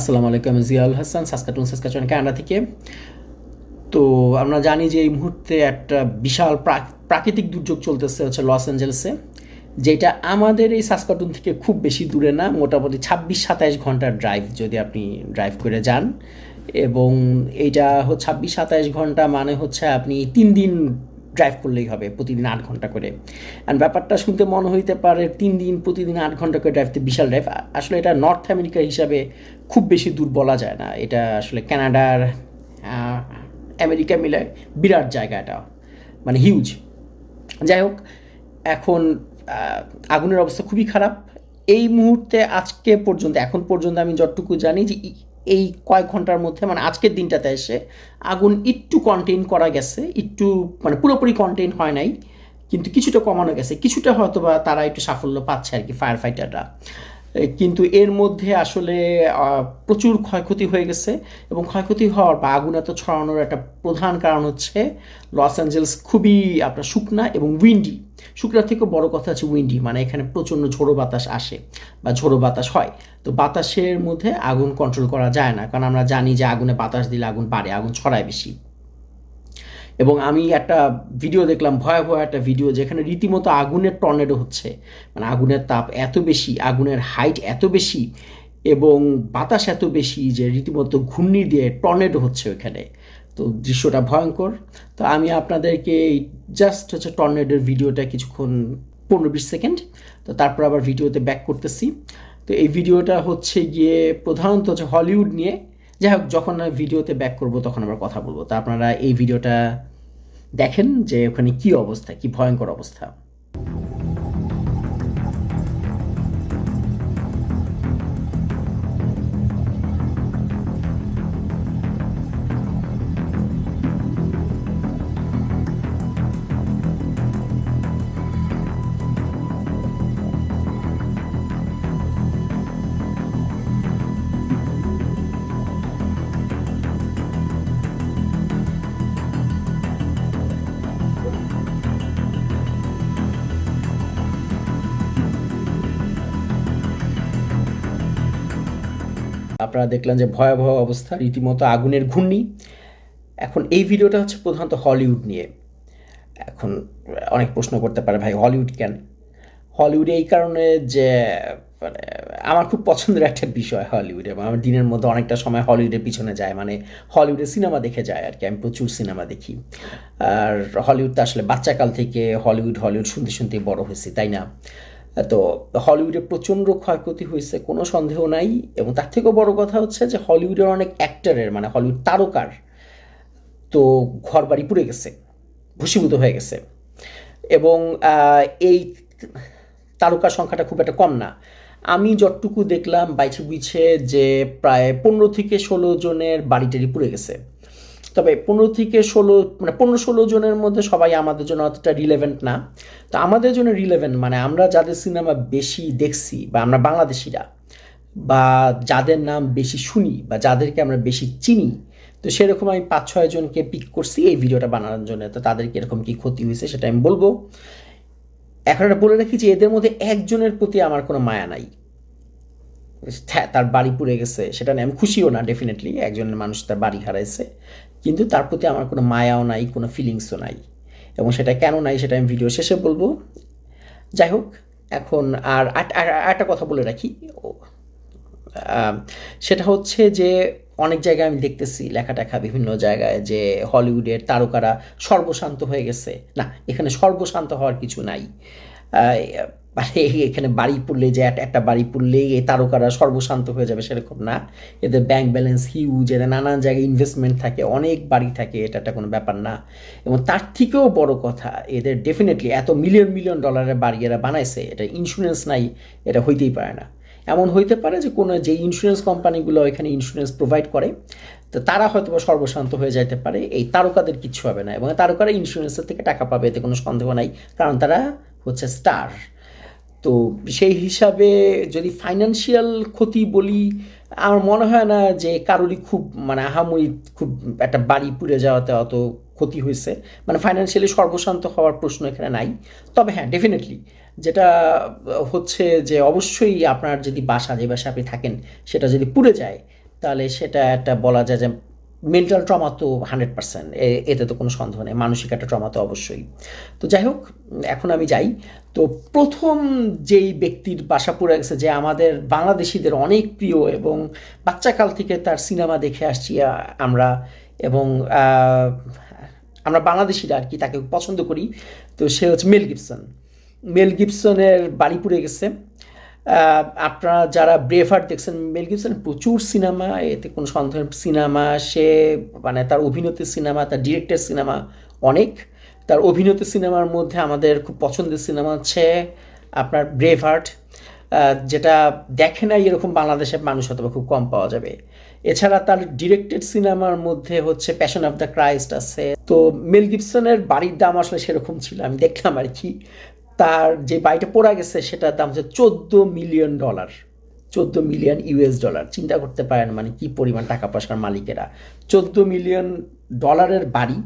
আসসালামু আলাইকুম Ziaul Hasan Saskatoon Saskatchewan Canada থেকে। তো আমরা জানি যে এই মুহূর্তে একটা বিশাল প্রাক- প্রাকৃতিক দুর্যোগ চলতেছে হচ্ছে লস অ্যাঞ্জেলসে, যেটা আমাদের এই সাসকাটুন থেকে খুব বেশি দূরে না, মোটামুটি ছাব্বিশ সাতাইশ ঘণ্টার ড্রাইভ যদি আপনি ড্রাইভ করে যান। এবং এইটা হচ্ছে ছাব্বিশ সাতাইশ ঘণ্টা মানে হচ্ছে আপনি তিন দিন ড্রাইভ করলেই হবে প্রতিদিন আট ঘণ্টা করে। অ্যান্ড ব্যাপারটা শুনতে মনে হইতে পারে তিন দিন প্রতিদিন আট ঘণ্টা করে ড্রাইভ বিশাল ড্রাইভ আসলে এটা নর্থ আমেরিকা হিসাবে খুব বেশি দূর বলা যায় না। এটা আসলে কানাডার আহ, আমেরিকা মিলে বিরাট জায়গা এটা মানে হিউজ যাই হোক এখন আগুনের অবস্থা খুবই খারাপ। এই মুহূর্তে আজকে পর্যন্ত এখন পর্যন্ত আমি যতটুকু জানি যে এই কয়েক ঘণ্টার মধ্যে মানে আজকের দিনটাতে এসে আগুন একটু কন্টেন করা গেছে, একটু মানে পুরোপুরি কন্টেইন হয় নাই, কিন্তু কিছুটা কমানো গেছে। কিছুটা হয়তো বা তারা একটু সাফল্য পাচ্ছে আর কি ফায়ার ফাইটাররা কিন্তু এর মধ্যে আসলে প্রচুর ক্ষয়ক্ষতি হয়ে গেছে এবং ক্ষয়ক্ষতি হওয়ার বা আগুন এত ছড়ানোর একটা প্রধান কারণ হচ্ছে, লস অ্যাঞ্জেলস খুবই আপনার শুকনা এবং উইন্ডি শুকনার থেকেও বড় কথা আছে উইন্ডি মানে এখানে প্রচণ্ড ঝোড়ো বাতাস আসে বা ঝোড়ো বাতাস হয়। তো বাতাসের মধ্যে আগুন কন্ট্রোল করা যায় না, কারণ আমরা জানি যে আগুনে বাতাস দিলে আগুন বাড়ে, আগুন ছড়ায় বেশি। এবং আমি একটা ভিডিও দেখলাম, ভয়াবহ একটা ভিডিও যেখানে রীতিমতো আগুনের টর্নেডো হচ্ছে। মানে আগুনের তাপ এত বেশি, আগুনের হাইট এত বেশি এবং বাতাস এত বেশি যে রীতিমতো ঘূর্ণি দিয়ে টর্নেডো হচ্ছে ওখানে তো দৃশ্যটা ভয়ঙ্কর। তো আমি আপনাদেরকে জাস্ট হচ্ছে টর্নেডের ভিডিওটা কিছুক্ষণ পনেরো বিশ সেকেন্ড তো তারপর আবার ভিডিওতে ব্যাক করতেছি। তো এই ভিডিওটা হচ্ছে গিয়ে প্রধানত হচ্ছে হলিউড নিয়ে। যাই হোক, যখন ভিডিওতে ব্যাক করব তখন আবার কথা বলব। তো আপনারা এই ভিডিওটা দেখেন যে ওখানে কি অবস্থা, কি ভয়ঙ্কর অবস্থা। আপনারা দেখলেন যে ভয়াবহ অবস্থা, রীতিমতো আগুনের ঘূর্ণি। এখন এই ভিডিওটা হচ্ছে প্রধানত হলিউড নিয়ে। এখন অনেক প্রশ্ন করতে পারে ভাই, হলিউড কেন? হলিউডে এই কারণে যে মানে আমার খুব পছন্দের একটা বিষয় হলিউড এবং আমার দিনের মধ্যে অনেকটা সময় হলিউডের পিছনে যায়। মানে হলিউডে সিনেমা দেখে যায় আর কি, আমি প্রচুর সিনেমা দেখি। আর হলিউড তো আসলে বাচ্চাকাল থেকে হলিউড হলিউড শুনতে শুনতে বড় হয়েছি, তাই না? তো হলিউডে প্রচণ্ড ক্ষয়ক্ষতি হয়েছে, কোনো সন্দেহ নাই। এবং তার থেকেও বড় কথা হচ্ছে যে হলিউডের অনেক অ্যাক্টারের মানে হলিউড তারকার, তো ঘর বাড়ি পুড়ে গেছে, ভূষীভূত হয়ে গেছে। এবং এই তারকার সংখ্যাটা খুব একটা কম না। আমি যতটুকু দেখলাম বাইছে বুঝছে যে প্রায় পনেরো থেকে ষোলো জনের বাড়ি টাড়ি পুড়ে গেছে। তবে পনেরো থেকে ষোলো মানে পনেরো ষোলো জনের মধ্যে সবাই আমাদের জন্য অতটা রিলেভেন্ট না। তো আমাদের জন্য রিলেভেন্ট মানে আমরা যাদের সিনেমা বেশি দেখছি বা আমরা বাংলাদেশিরা বা যাদের নাম বেশি শুনি বা যাদেরকে আমরা বেশি চিনি, তো সেরকম আমি পাঁচ ছয় জনকে পিক করছি এই ভিডিওটা বানানোর জন্য। তো তাদেরকে এরকম কি ক্ষতি হয়েছে সেটা আমি বলব। এখন এটা বলে রাখি যে এদের মধ্যে একজনের প্রতি আমার কোনো মায়া নাই। তার বাড়ি পুড়ে গেছে, সেটা নিয়ে আমি খুশিও না ডেফিনেটলি একজনের মানুষ তার বাড়ি হারাইছে। কিন্তু তার প্রতি আমার কোনো মায়াও নাই, কোনো ফিলিংসও নাই। এবং সেটা কেন নাই সেটা আমি ভিডিও শেষে বলব। যাই হোক, এখন আর একটা কথা বলে রাখি। সেটা হচ্ছে যে অনেক জায়গায় আমি দেখতেছি লেখা টেখা বিভিন্ন জায়গায় যে হলিউডের তারকারা সর্বশান্ত হয়ে গেছে। না, এখানে সর্বশান্ত হওয়ার কিছু নাই। মানে এখানে বাড়ি পড়লে যে একটা- বাড়ি পড়লেই এই তারকারা সর্বশান্ত হয়ে যাবে সেরকম না। এদের ব্যাংক ব্যালেন্স হিউজ এদের নানান জায়গায় ইনভেস্টমেন্ট থাকে, অনেক বাড়ি থাকে, এটা একটা কোনো ব্যাপার না। এবং তার থেকেও বড় কথা, এদের ডেফিনেটলি এত মিলিয়ন মিলিয়ন ডলারের বাড়ি এরা বানাইছে, এটা ইন্স্যুরেন্স নাই, এটা হইতেই পারে না। এমন হইতে পারে যে কোনো যে ইন্স্যুরেন্স কোম্পানিগুলো এখানে ইন্স্যুরেন্স প্রোভাইড করে, তো তারা হয়তো বা সর্বশান্ত হয়ে যাইতে পারে, এই তারকাদের কিচ্ছু হবে না। এবং তারকারা ইন্স্যুরেন্সের থেকে টাকা পাবে, এতে কোনো সন্দেহ নাই, কারণ তারা হচ্ছে স্টার তো সেই হিসাবে যদি ফাইন্যান্সিয়াল ক্ষতি বলি, আমার মনে হয় না যে কারোরই খুব মানে আহামরি খুব একটা বাড়ি পুড়ে যাওয়াতে অত ক্ষতি হয়েছে। মানে ফাইন্যান্সিয়ালি সর্বশান্ত হওয়ার প্রশ্ন এখানে নাই। তবে হ্যাঁ ডেফিনেটলি যেটা হচ্ছে যে অবশ্যই আপনার যদি বাসা, যে বাসা আপনি থাকেন, সেটা যদি পুড়ে যায়, তাহলে সেটা একটা বলা যায় যে মেন্টাল ট্রমা তো হান্ড্রেড পার্সেন্ট এতে তো কোনো সন্দেহ নেই, মানসিক একটা ট্রমা তো অবশ্যই। তো যাই হোক, এখন আমি যাই। তো প্রথম যেই ব্যক্তির বাসা পড়ে গেছে, যে আমাদের বাংলাদেশিদের অনেক প্রিয় এবং বাচ্চাকাল থেকে তার সিনেমা দেখে আসছি আমরা এবং আমরা বাংলাদেশিরা আর কি তাকে পছন্দ করি। তো সে হচ্ছে মেল গিবসন মেল গিবসনের বাড়ি পুড়ে গেছে। আপনারা যারা ব্রেভার দেখছেন মেল গিবসন প্রচুর সিনেমা, এতে কোনো সন্দেহ সিনেমা, সে মানে তার অভিনীত সিনেমা, তার ডিরেক্টের সিনেমা অনেক। তার অভিনীত সিনেমার মধ্যে আমাদের খুব পছন্দের সিনেমা হচ্ছে আপনার ব্রেভ ব্রেভার্ট যেটা দেখে না এরকম বাংলাদেশের মানুষ হয়তো খুব কম পাওয়া যাবে। এছাড়া তার ডিরেক্টেড সিনেমার মধ্যে হচ্ছে প্যাশন অফ দ্য ক্রাইস্ট আছে। তো মেল গিবসনের বাড়ির দাম আসলে সেরকম ছিল, আমি দেখলাম আর কি। তার যে বাড়িটা পড়া গেছে, সেটার দাম হচ্ছে চোদ্দ মিলিয়ন ডলার। চোদ্দ মিলিয়ন ইউএস ডলার। চিন্তা করতে পারেন মানে কি পরিমাণ টাকা পয়সার মালিকেরা চোদ্দ মিলিয়ন ডলারের বাড়ি,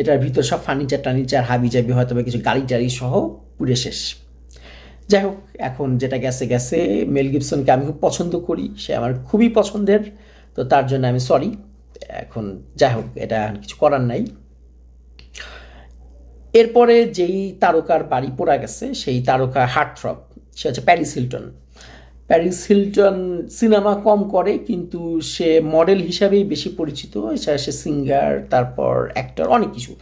এটার ভিতর সব ফার্নিচার টার্নিচার হাবি জাবি হয়তো বা কিছু গাড়ি টাড়ি সহ পুড়ে শেষ। যাই হোক, এখন যেটা গেছে গেছে। মেল গিবসনকে আমি খুব পছন্দ করি। সে আমার খুবই পছন্দের। তো তার জন্য আমি সরি এখন যাই হোক, এটা কিছু করার নাই। এরপরে যেই তারকার বাড়ি পড়া গেছে, সেই তারকা হার্টথ্রপ সে হচ্ছে Paris Hilton. Paris Hilton cinema কম করে, কিন্তু সে মডেল হিসাবেই বেশি পরিচিত। এছাড়া সে সিঙ্গার, তারপর অ্যাক্টর, অনেক কিছু।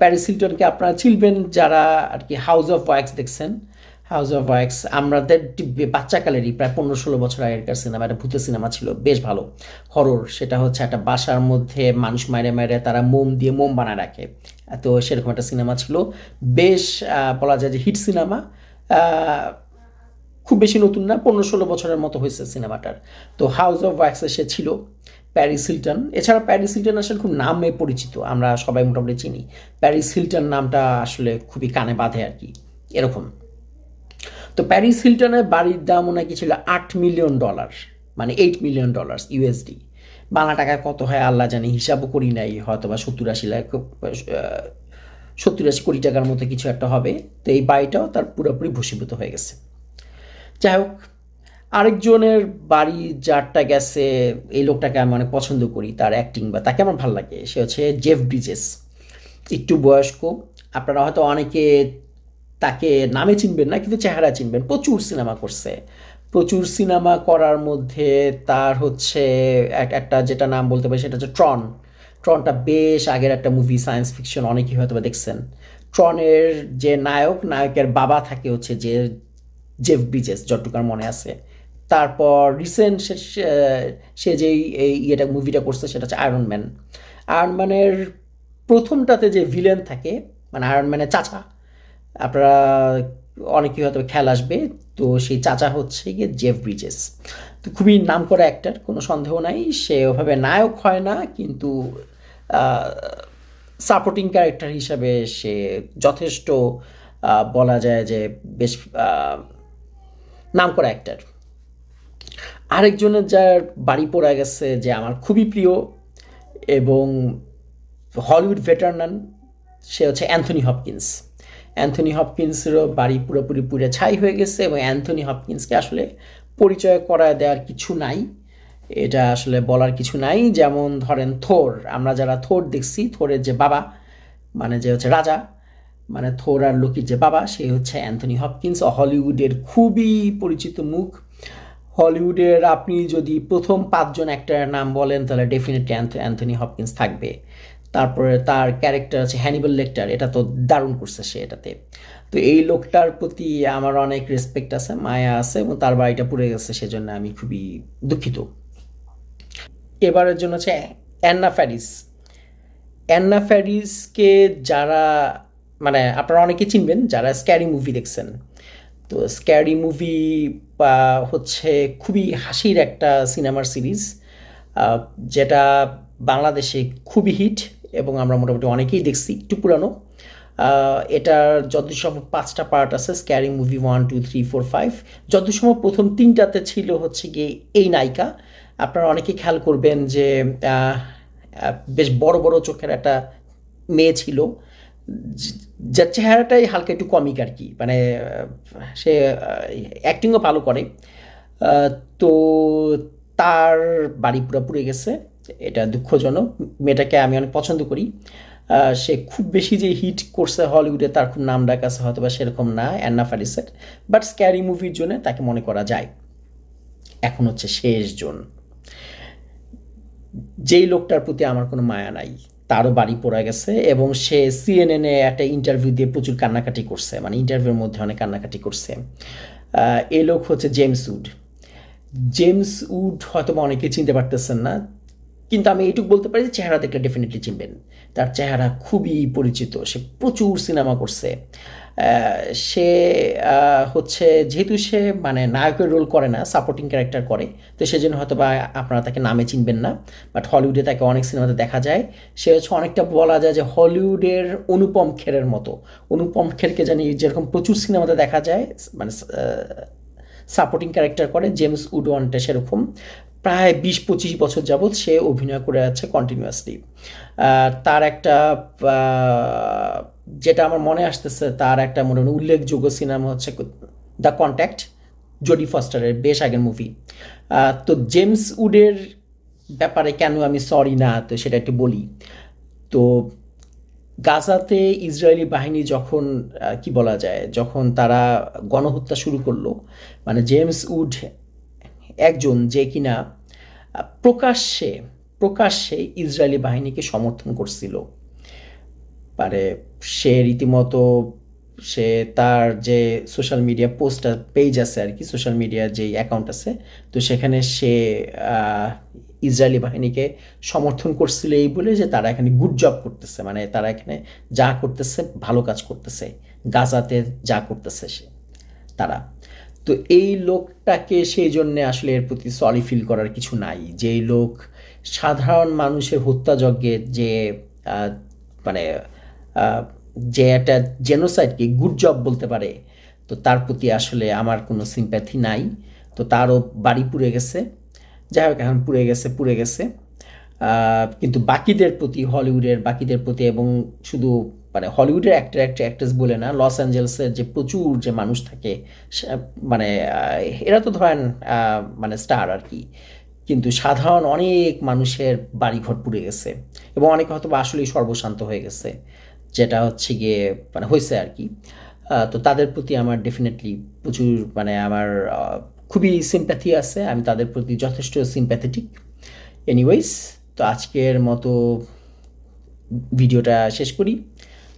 প্যারিস হিলটনকে আপনারা চিনবেন যারা আর কি হাউস অফ ওয়াক্স দেখছেন। হাউস অফ ওয়াক্স আমাদের বাচ্চাকালেরই প্রায় পনেরো ষোলো বছর আগেকার সিনেমা একটা ভূতের সিনেমা ছিল, বেশ ভালো। হরর সেটা হচ্ছে একটা বাসার মধ্যে মানুষ মারে মারে তারা মোম দিয়ে মোম বানায় রাখে। তো সেরকম একটা সিনেমা ছিল। বেশ বলা যায় যে হিট সিনেমা। খুব বেশি নতুন না, পনেরো ষোলো বছরের মতো হয়েছে সিনেমাটার। তো হাউস অফ ওয়াক্সে সে ছিল প্যারিস হিলটন এছাড়া প্যারিস হিলটন আসলে খুব নামে পরিচিত, আমরা সবাই মোটামুটি চিনি। প্যারিস হিলটন নামটা আসলে খুবই কানে বাঁধে আর কি, এরকম। তো প্যারিস হিলটনের বাড়ির দামও নাকি ছিল? আট মিলিয়ন ডলার মানে eight million dollar USD Bangla টাকায় কত হয় আল্লাহ জানি, হিসাবও করি নাই হয়তো বা সত্তর আশি লাখ সত্তর আশি কোটি টাকার মতো কিছু একটা হবে। তো এই বাড়িটাও তার পুরোপুরি ভূষীভূত হয়ে গেছে। যাই হোক, আরেকজনের বাড়ি যারটা গেছে, এই লোকটাকে আমি অনেক পছন্দ করি, তার অ্যাক্টিং বা তাকে আমার ভালো লাগে, সে হচ্ছে জেফ ব্রিজেস একটু বয়স্ক, আপনারা হয়তো অনেকে তাকে নামে চিনবেন না, কিন্তু চেহারা চিনবেন। প্রচুর সিনেমা করছে। প্রচুর সিনেমা করার মধ্যে তার হচ্ছে এক- একটা যেটা নাম বলতে পারি সেটা হচ্ছে ট্রন ট্রনটা বেশ আগের একটা মুভি সায়েন্স ফিকশন অনেকেই হয়তো বা দেখছেন। ট্রনের যে নায়ক, নায়কের বাবা থাকে হচ্ছে যে জেফ বিজেস যতটুকার মনে আছে। তারপর রিসেন্ট সে যেই, এই ইয়েটা মুভিটা করছে সেটা হচ্ছে আয়রন ম্যান আয়রন ম্যানের প্রথমটাতে যে ভিলেন থাকে মানে আয়রন ম্যানের চাচা আপনারা, অনেকেই হয়তো খেয়াল আসবে, তো সেই চাচা হচ্ছে গিয়ে জেফ ব্রিজেস। তো খুবই নাম করা অ্যাক্টার কোনো সন্দেহ নাই, সে ওভাবে নায়ক হয় না, কিন্তু সাপোর্টিং ক্যারেক্টার হিসাবে সে যথেষ্ট বলা যায় যে বেশ নাম করা অ্যাক্টার আরেকজনের যার বাড়ি পড়া গেছে যে আমার খুবই প্রিয়, এবং হলিউড ভেটারনান, সে হচ্ছে অ্যান্থনি হপকিন্স। অ্যান্থনি হপকিন্সেরও বাড়ি পুরোপুরি পুড়ে ছাই হয়ে গেছে এবং অ্যান্থনি হপকিন্সকে আসলে পরিচয় করায় দেওয়ার কিছু নাই। এটা আসলে বলার কিছু নাই। যেমন ধরেন থোর, আমরা যারা থোর দেখছি, থোরের যে বাবা মানে যে হচ্ছে রাজা মানে থোর আর লোকির যে বাবা, সে হচ্ছে অ্যান্থনি হপকিন্স। হলিউডের খুবই পরিচিত মুখ। হলিউডের আপনি যদি প্রথম পাঁচজন অ্যাক্টরের নাম বলেন, তাহলে ডেফিনেটলি অ্যান্থনি হপকিন্স থাকবে। তারপরে তার ক্যারেক্টার আছে হ্যানিবল লেক্টার এটা তো দারুণ করছে সে এটাতে। তো এই লোকটার প্রতি আমার অনেক রেসপেক্ট আছে, মায়া আছে এবং তার বাড়িটা পুড়ে গেছে, সেজন্য আমি খুবই দুঃখিত। এবারের জন্য হচ্ছে অ্যান্না ফ্যারিস অ্যান্না ফ্যারিসকে যারা মানে আপনারা অনেকে চিনবেন যারা স্ক্যারি মুভি দেখছেন। তো স্ক্যারি মুভি বা হচ্ছে খুবই হাসির একটা সিনেমার সিরিজ যেটা বাংলাদেশে খুবই হিট এবং আমরা মোটামুটি অনেকেই দেখছি, একটু পুরানো। এটার যত সম্ভব পাঁচটা পার্ট আছে scary movie one two three four five যত সম্ভব প্রথম তিনটাতে ছিল হচ্ছে গিয়ে এই নায়িকা। আপনারা অনেকে খেয়াল করবেন যে বেশ বড় বড় চোখের একটা মেয়ে ছিল। যার চেহারাটাই হালকা একটু কমিক আর কি মানে সে অ্যাক্টিংও ভালো করে। তো তার বাড়ি পুরো পুড়ে গেছে। এটা দুঃখজনক। মেয়েটাকে আমি অনেক পছন্দ করি। সে খুব বেশি যে হিট করছে হলিউডে তার খুব নাম ডাক আছে হয়তো বা সেরকম না অ্যান্না ফারিসের বাট স্ক্যারি মুভির জন্য তাকে মনে করা যায়। এখন হচ্ছে শেষ জন। যেই লোকটার প্রতি আমার কোনো মায়া নাই, তারও বাড়ি পড়া গেছে এবং সে সিএনএনে একটা ইন্টারভিউ দিয়ে প্রচুর কান্নাকাটি করছে মানে ইন্টারভিউর মধ্যে অনেক কান্নাকাটি করছে। এই লোক হচ্ছে জেমস উড জেমস উড হয়তো অনেকে চিনতে পারতেছেন না কিন্তু আমি এইটুকু বলতে পারি যে চেহারা দেখলে ডেফিনেটলি চিনবেন। তার চেহারা খুবই পরিচিত, সে প্রচুর সিনেমা করছে। সে হচ্ছে যেহেতু সে মানে নায়কের রোল করে না সাপোর্টিং ক্যারেক্টার করে, তো সেজন্য হয়তো বা আপনারা তাকে নামে চিনবেন না। বাট হলিউডে তাকে অনেক সিনেমাতে দেখা যায়। সে হচ্ছে অনেকটা বলা যায় যে হলিউডের অনুপম খেরের মতো। অনুপম খেরকে জানি যেরকম প্রচুর সিনেমাতে দেখা যায় মানে সাপোর্টিং ক্যারেক্টার করে জেমস উডওয়ানটা সেরকম। প্রায় বিশ পঁচিশ বছর যাবৎ সে অভিনয় করে আছে কন্টিনিউয়াসলি তার একটা যেটা আমার মনে আসতেছে, তার একটা মনে উল্লেখযোগ্য সিনেমা হচ্ছে দ্য কন্ট্যাক্ট জডি ফস্টারের বেশ আগের মুভি তো জেমস উডের ব্যাপারে কেন আমি সরি না, তো সেটা একটু বলি। তো গাজাতে ইসরায়েলি বাহিনী যখন কি বলা যায়, যখন তারা গণহত্যা শুরু করল মানে জেমস উড একজন যে কিনা প্রকাশ্যে প্রকাশ্যে ইসরায়েলি বাহিনীকে সমর্থন করছিল। মানে সে রীতিমতো, সে তার যে সোশ্যাল মিডিয়া পোস্ট পেজ আছে আর কি, সোশ্যাল মিডিয়ার যে অ্যাকাউন্ট আছে, তো সেখানে সে ইসরায়েলি বাহিনীকে সমর্থন করছিল এই বলে যে তারা এখানে গুড জব করতেছে। মানে তারা এখানে যা করতেছে, ভালো কাজ করতেছে। গাজাতে যা করতেছে সে, তারা। তো এই লোকটাকে সেই জন্যে আসলে এর প্রতি সরি ফিল করার কিছু নাই। যেই লোক সাধারণ মানুষের হত্যাযজ্ঞে যে মানে যে একটা জেনোসাইডকে গুড জব বলতে পারে, তো তার প্রতি আসলে আমার কোনো সিম্প্যাথি নাই। তো তারও বাড়ি পুড়ে গেছে। যাই হোক, এখন পুড়ে গেছে পুড়ে গেছে। কিন্তু বাকিদের প্রতি, হলিউডের বাকিদের প্রতি এবং শুধু মানে হলিউডের অ্যাক্টর অ্যাক্টর অ্যাক্ট্রেস বলে না লস অ্যাঞ্জেলসের যে প্রচুর যে মানুষ থাকে মানে এরা তো ধরেন মানে স্টার আর কি। কিন্তু সাধারণ অনেক মানুষের বাড়িঘর পুড়ে গেছে এবং অনেকে হয়তো আসলেই সর্বশান্ত হয়ে গেছে, যেটা হচ্ছে গিয়ে মানে হয়েছে আর কি। তো তাদের প্রতি আমার ডেফিনেটলি প্রচুর মানে আমার খুবই সিম্প্যাথি আছে, আমি তাদের প্রতি যথেষ্ট সিম্প্যাথেটিক এনিওয়েজ তো আজকের মতো ভিডিওটা শেষ করি।